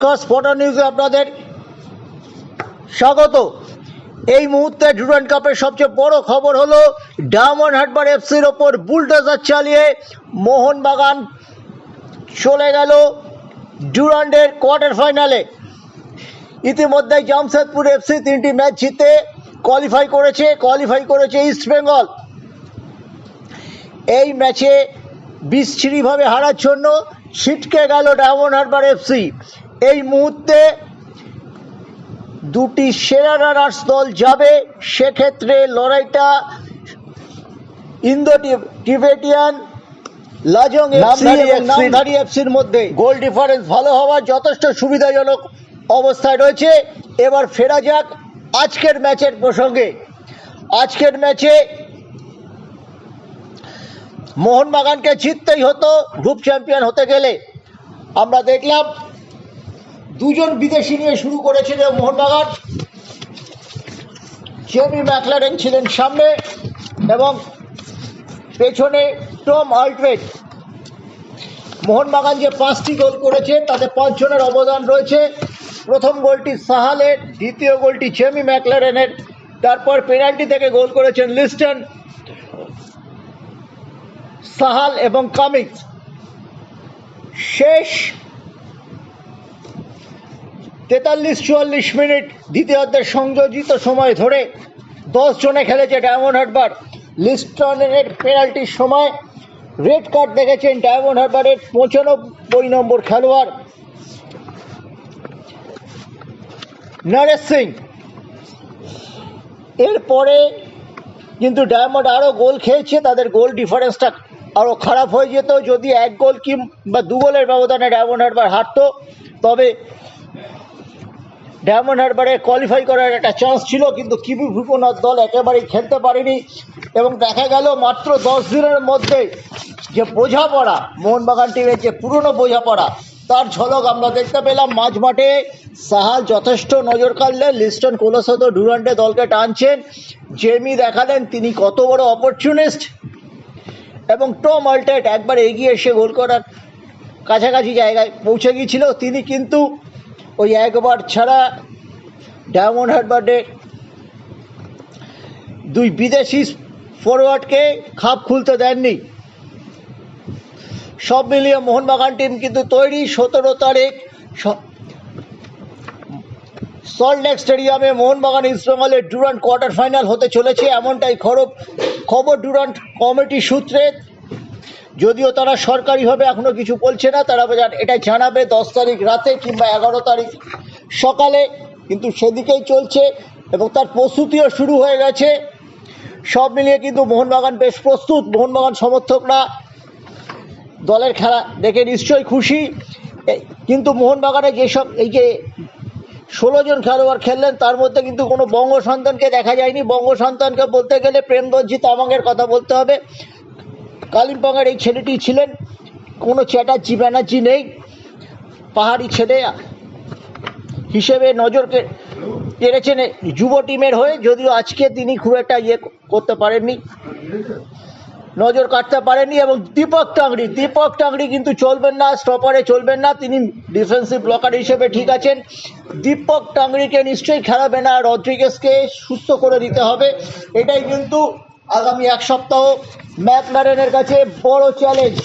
Spotter নিউজে আপনাদের স্বাগত। এই মুহূর্তে ডুরান্ড কাপের সবচেয়ে বড় খবর হলো ডায়মন্ড হারবার এফসির ওপর বুলডোজার চালিয়ে মোহনবাগান চলে গেল ডুরান্ডের কোয়ার্টার ফাইনালে ইতিমধ্যে জামশেদপুর এফসি তিনটি ম্যাচ জিতে কোয়ালিফাই করেছে কোয়ালিফাই করেছে ইস্ট বেঙ্গল এই ম্যাচে বিচ্ছিরিভাবে হারার জন্য ছিটকে গেল ডায়মন্ড হারবার এফসি এই মুহূর্তে দুটি সেরা রানার্স দল যাবে। সেক্ষেত্রে লড়াইটা ইন্দো টিবেটিয়ান লাজং নামধারী এফসির মধ্যে গোল ডিফারেন্স ভালো হওয়ার যথেষ্ট সুবিধাজনক অবস্থায় রয়েছে। এবার ফেরা যাক আজকের ম্যাচের প্রসঙ্গে। আজকের ম্যাচে মোহনবাগানকে জিততেই হতো গ্রুপ চ্যাম্পিয়ন হতে গেলে। আমরা দেখলাম দুজন বিদেশি নিয়ে শুরু করেছিল মোহনবাগান। জেমি ম্যাকলারেন ছিলেন সামনে এবং পেছনে টম আল্ট্রেট মোহনবাগান যে পাঁচটি গোল করেছে, তাতে পাঁচজনের অবদান রয়েছে। প্রথম গোলটি সাহালের, দ্বিতীয় গোলটি জেমি ম্যাকলারেনের। তারপর পেনাল্টি থেকে গোল করেছেন লিস্টন, সাহাল এবং কামিক্স শেষ তেতাল্লিশ, চুয়াল্লিশ মিনিট দ্বিতীয়ার্ধের সংযোজিত সময় ধরে দশ জনে খেলেছে ডায়মন্ড হারবার। লিস্টনের পেনাল্টির সময়, রেড কার্ড দেখেছেন ডায়মন্ড হারবারের পঁচানব্বই নম্বর খেলোয়াড়। নরেশ সিং। এরপরে কিন্তু ডায়মন্ড আরও গোল খেয়েছে, তাদের গোল ডিফারেন্সটা আরও খারাপ হয়ে যেত। যদি এক গোল কিংবা দু গোলের ব্যবধানে ডায়মন্ড হারবার হারতো, তবে ডায়মন্ড হারবারে কোয়ালিফাই করার একটা চান্স ছিল, কিন্তু কিবি ভূপনাথ দল একেবারেই খেলতে পারেনি এবং দেখা গেল মাত্র দশ দিনের মধ্যে যে বোঝাপড়া, মোহনবাগান টিমের যে পুরনো বোঝাপড়া, তার ঝলক আমরা দেখতে পেলাম। মাঝ মাঠে সাহাল যথেষ্ট নজর কাড়লেন, লিস্টন কোলসত ডুরান্ডে দলকে টানছেন। জেমি দেখালেন তিনি কত বড় অপরচুনিস্ট এবং টম আল্টেট একবার এগিয়ে এসে গোল করার কাছাকাছি জায়গায় পৌঁছে গিয়েছিল। তিনি কিন্তু ওই একবার ছাড়া ডায়মন্ড হারবার্ডে দুই বিদেশি ফরওয়ার্ডকে খাপ খুলতে দেননি। সব মিলিয়ে মোহনবাগান টিম কিন্তু তৈরি সতেরো তারিখ সল্টলেক স্টেডিয়ামে মোহনবাগান ইস্টবেঙ্গলের ডুরান্ট কোয়ার্টার ফাইনাল হতে চলেছে, এমনটাই খবর খবর ডুরান্ট কমিটি সূত্রে যদিও তারা সরকারিভাবে এখনও কিছু বলছে না, তারা এটা জানাবে দশ তারিখ রাতে কিংবা এগারো তারিখ সকালে, কিন্তু সেদিকেই চলছে এবং তার প্রস্তুতিও শুরু হয়ে গেছে। সব মিলিয়ে কিন্তু মোহনবাগান বেশ প্রস্তুত, মোহনবাগান সমর্থকরা দলের খেলা দেখে নিশ্চয়ই খুশি। কিন্তু মোহনবাগানে যেসব এই যে ষোলো জন খেলোয়াড় খেললেন, তার মধ্যে কিন্তু কোনো বঙ্গ সন্তানকে দেখা যায়নি। বঙ্গ সন্তানকে বলতে গেলে প্রেমদর্জি তামাংয়ের কথা বলতে হবে। কালিম্পংয়ের এই ছেলেটি ছিলেন। কোনো চ্যাটার্জি ব্যানার্জি নেই। পাহাড়ি ছেলে হিসেবে নজর কে- কেড়েছেন যুব টিমের হয়ে। যদিও আজকে তিনি খুব একটা ইয়ে করতে পারেননি, নজর কাটতে পারেননি এবং দীপক টাংরি দীপক টাংরি কিন্তু চলবেন না, স্টপারে চলবেন না। তিনি ডিফেন্সিভ ব্লকার হিসেবে ঠিক আছেন। দীপক টাংরিকে নিশ্চয়ই খেলাবে না। রদ্রিগেসকে সুস্থ করে দিতে হবে। এটাই কিন্তু আগামী এক সপ্তাহ ম্যাকলারেনের কাছে বড় চ্যালেঞ্জ।